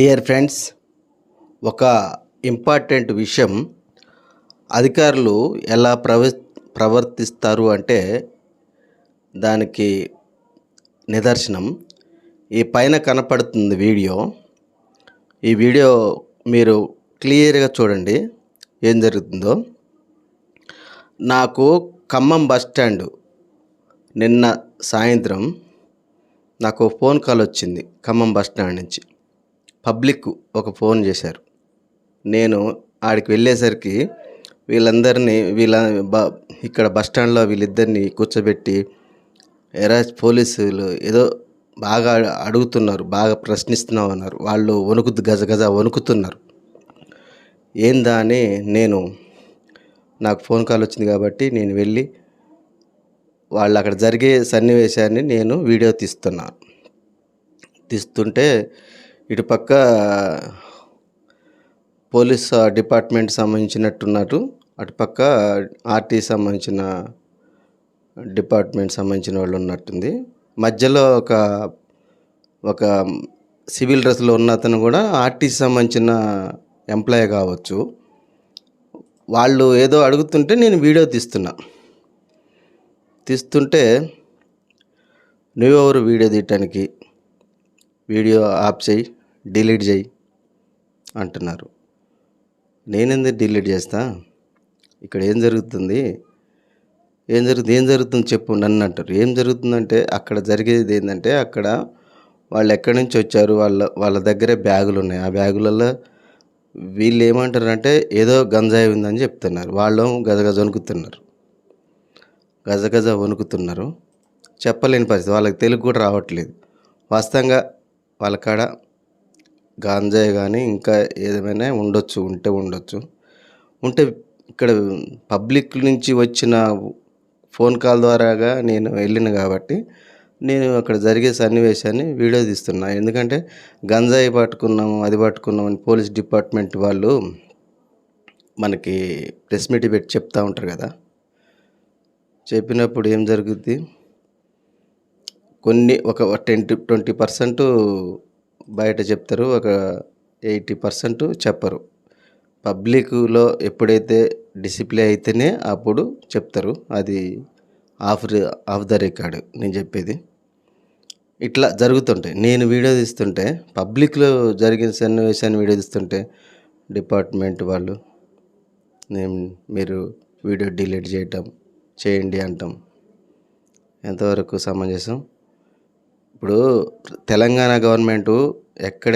Dear friends ఒక important విషయం. అధికారులు ఎలా ప్రవ ప్రవర్తిస్తారు అంటే దానికి నిదర్శనం. ఈ పైన కనపడుతుంది వీడియో. ఈ వీడియో మీరు క్లియర్గా చూడండి ఏం జరుగుతుందో. నాకు ఖమ్మం బస్ స్టాండ్ నిన్న సాయంత్రం నాకు ఫోన్ కాల్ వచ్చింది ఖమ్మం బస్ స్టాండ్ నుంచి. పబ్లిక్ ఒక ఫోన్ చేశారు. నేను ఆడికి వెళ్ళేసరికి వీళ్ళందరినీ వీళ్ళ బ ఇక్కడ బస్ స్టాండ్లో వీళ్ళిద్దరిని కూర్చోబెట్టి ఎరా పోలీసులు ఏదో బాగా అడుగుతున్నారు బాగా ప్రశ్నిస్తున్నావు అన్నారు. వాళ్ళు వణుకు గజ గజ వణుకుతున్నారు. ఏందా అని నేను నాకు ఫోన్ కాల్ వచ్చింది కాబట్టి నేను వెళ్ళి వాళ్ళు అక్కడ జరిగే సన్నివేశాన్ని నేను వీడియో తీస్తున్నాను తీస్తుంటే ఇటుపక్క పోలీస్ డిపార్ట్మెంట్ సంబంధించినట్టున్నారు. అటుపక్క ఆర్టీ సంబంధించిన డిపార్ట్మెంట్ సంబంధించిన వాళ్ళు ఉన్నట్టుంది. మధ్యలో ఒక ఒక సివిల్ డ్రెస్లో ఉన్న అతను కూడా ఆర్టీసీ సంబంధించిన ఎంప్లాయ్ కావచ్చు. వాళ్ళు ఏదో అడుగుతుంటే నేను వీడియో తీస్తున్నా. తీస్తుంటే నువ్వెవరు వీడియో తీయటానికి? వీడియో ఆఫ్ చేయి. డిలీట్ చేయి అంటున్నారు. నేనెందుకు డిలీట్ చేస్తా? ఇక్కడ ఏం జరుగుతుంది? ఏం జరుగుతుంది? ఏం జరుగుతుంది చెప్పు నన్ను అంటారు. ఏం జరుగుతుందంటే అక్కడ జరిగేది ఏంటంటే అక్కడ వాళ్ళు ఎక్కడి నుంచి వచ్చారు? వాళ్ళ వాళ్ళ దగ్గరే బ్యాగులు ఉన్నాయి. ఆ బ్యాగులలో వీళ్ళు ఏమంటారంటే ఏదో గంజాయి ఉందని చెప్తున్నారు. వాళ్ళు గజగజ వణుకుతున్నారు. గజగజ వణుకుతున్నారు. చెప్పలేని పరిస్థితి. వాళ్ళకి తెలుగు కూడా రావట్లేదు. వాస్తవంగా వాళ్ళ కాడ గాంజాయి కానీ ఇంకా ఏదేమైనా ఉండొచ్చు ఉంటే ఉండొచ్చు. ఉంటే ఇక్కడ పబ్లిక్ నుంచి వచ్చిన ఫోన్ కాల్ ద్వారాగా నేను వెళ్ళిన కాబట్టి నేను అక్కడ జరిగే సన్నివేశాన్ని వీడియో తీస్తున్నా. ఎందుకంటే గంజాయి పట్టుకున్నాము అది పట్టుకున్నామని అని పోలీస్ డిపార్ట్మెంట్ వాళ్ళు మనకి ప్రెస్ మీట్ పెట్టి చెప్తూ ఉంటారు కదా. చెప్పినప్పుడు ఏం జరుగుద్ది? కొన్ని ఒక టెన్ ట్వంటీ పర్సెంట్ బయట చెప్తారు ఒక ఎయిటీ పర్సెంట్ చెప్పరు. పబ్లిక్లో ఎప్పుడైతే డిసిప్లే అయితేనే అప్పుడు చెప్తారు. అది ఆఫ్ ఆఫ్ ద రికార్డ్ నేను చెప్పేది. ఇట్లా జరుగుతుంటాయి. నేను వీడియో తీస్తుంటే పబ్లిక్లో జరిగిన సన్నివేశాన్ని వీడియో తీస్తుంటే డిపార్ట్మెంట్ వాళ్ళు నేను మీరు వీడియో డిలీట్ చేయటం చేయండి అంటాం. ఎంతవరకు సమంజసం? ఇప్పుడు తెలంగాణ గవర్నమెంటు ఎక్కడ